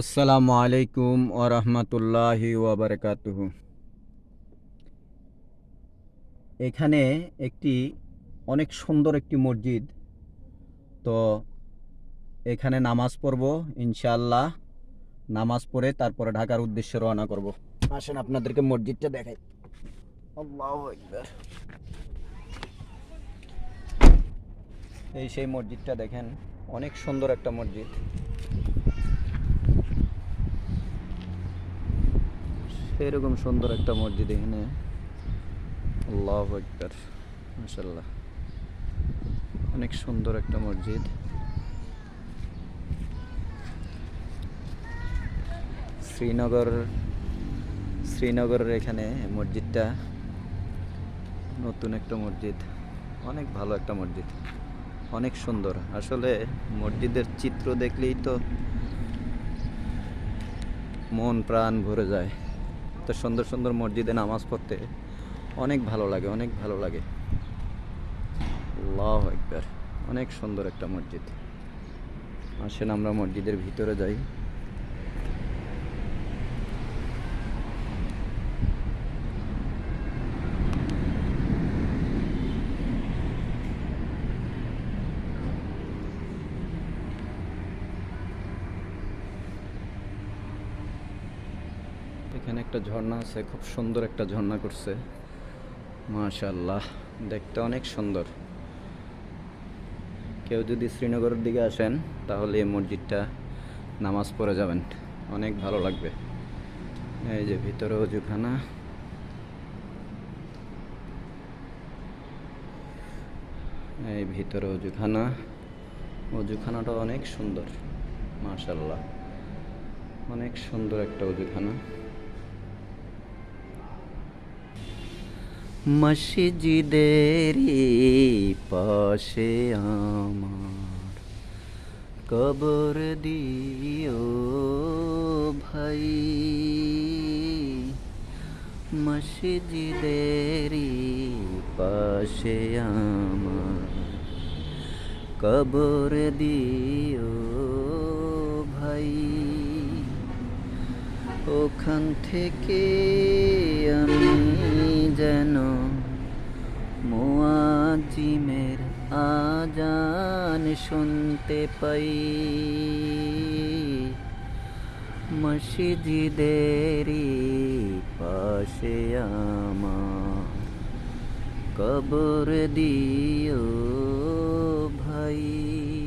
আসসালামু আলাইকুম ও রহমতুল্লাহি ওবরকাতুহ এখানে একটি অনেক সুন্দর একটি মসজিদ। তো এখানে নামাজ পড়ব ইনশাআল্লাহ। নামাজ পড়ে তারপরে ঢাকার উদ্দেশ্যে রওনা করব। আসেন আপনাদেরকে মসজিদটা দেখাই। এই সেই মসজিদটা দেখেন, অনেক সুন্দর একটা মসজিদ। সেরকম সুন্দর একটা মসজিদ এখানে। আল্লাহ একবার মাসাল্লাহ অনেক সুন্দর একটা মসজিদ। শ্রীনগর, শ্রীনগরের এখানে মসজিদটা নতুন একটা মসজিদ। অনেক ভালো একটা মসজিদ। অনেক সুন্দর। আসলে মসজিদের চিত্র দেখলেই তো মন প্রাণ ভরে যায়। তো সুন্দর সুন্দর মসজিদে নামাজ পড়তে অনেক ভালো লাগে, অনেক ভালো লাগে। আল্লাহ একবার অনেক সুন্দর একটা মসজিদ। আসেন আমরা মসজিদের ভিতরে যাই। এখানে একটা ঝর্ণা আছে, খুব সুন্দর একটা ঝর্ণা করছে। মাশাল্লাহ দেখতে অনেক সুন্দর। কেউ যদি শ্রীনগরের দিকে আসেন, তাহলে এই মসজিদটা নামাজ পড়ে যাবেন। অনেক ভালো লাগবে। এই যে ভিতরে অজুখানা। এই ভিতরে অজুখানা। অজুখানাটা অনেক সুন্দর মাশাল্লাহ অনেক সুন্দর একটা অজুখানা। মসজিদের পাশে আমার। কবর দিও ভাই মসজিদের পাশে আমার। কবর দিও ভাই, ওখান থেকে আমি যেন শুনতে পাই। মসজিদেরি পাশে আমার কবর দিও ভাই।